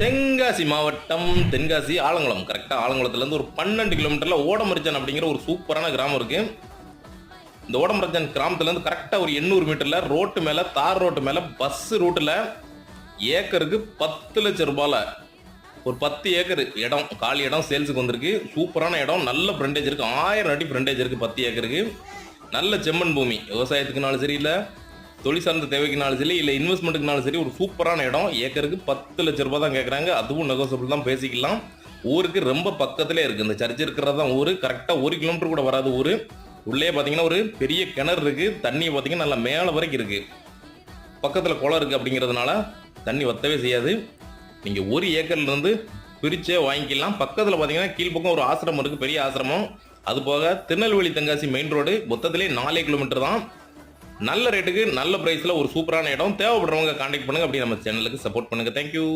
தென்காசி மாவட்டம் தென்காசி ஆலங்குளம். கரெக்டாக ஆலங்குளத்துலேருந்து ஒரு பன்னெண்டு கிலோமீட்டரில் ஓடமரிச்சான் அப்படிங்கிற ஒரு சூப்பரான கிராமம் இருக்குது இந்த ஓடமரிச்சன் கிராமத்துலேருந்து கரெக்டாக ஒரு எண்ணூறு மீட்டரில் ரோட்டு மேலே தார் ரோட்டு மேலே பஸ் ரூட்டில் ஏக்கருக்கு பத்து லட்சம் ரூபாயில் ஒரு பத்து ஏக்கர் இடம் காலி இடம் சேல்ஸுக்கு வந்திருக்கு. சூப்பரான இடம் நல்ல ஃப்ரெண்டேஜ் இருக்குது ஆயிரம் அடி ஃப்ரெண்டேஜ் இருக்குது பத்து ஏக்கருக்கு. நல்ல செம்மண் பூமி. விவசாயத்துக்குனாலும் சரி இல்லை தொழில் சார்ந்த தேவைக்குனாலும் சரி இல்லை இன்வெஸ்ட்மெண்ட்டுக்குனாலும் சரி ஒரு சூப்பரான இடம். ஏக்கருக்கு பத்து லட்ச ரூபாய் தான் கேட்குறாங்க அதுவும் நெகோசியபிள் தான் பேசிக்கலாம். ஊருக்கு ரொம்ப பக்கத்திலே இருக்குது இந்த சர்ச் இருக்கிறது தான் ஊர். கரெக்டாக ஒரு கிலோமீட்டர் கூட வராது ஊர். உள்ளே பார்த்தீங்கன்னா ஒரு பெரிய கிணறு இருக்குது தண்ணி பார்த்தீங்கன்னா நல்லா மேலே வரைக்கும் இருக்குது பக்கத்தில் குளம் இருக்குது அப்படிங்கிறதுனால தண்ணி வத்தவே செய்யாது. நீங்கள் ஒரு ஏக்கர்லேருந்து பிரிச்சே வாங்கிக்கலாம். பக்கத்தில் பார்த்தீங்கன்னா கீழ்ப்பக்கம் ஒரு ஆசிரமம் இருக்குது பெரிய ஆசிரமம். அது போக திருநெல்வேலி தென்காசி மெயின் ரோடு மொத்தத்திலே நாலே கிலோமீட்டர் தான். நல்ல ரேட்டுக்கு நல்ல ப்ரைஸில் ஒரு சூப்பரான இடம். தேவைப்படுறவங்க காண்டாக்ட் பண்ணுங்கள் அப்படி நம்ம சேனலுக்கு சப்போர்ட் பண்ணுங்க. தேங்க்யூ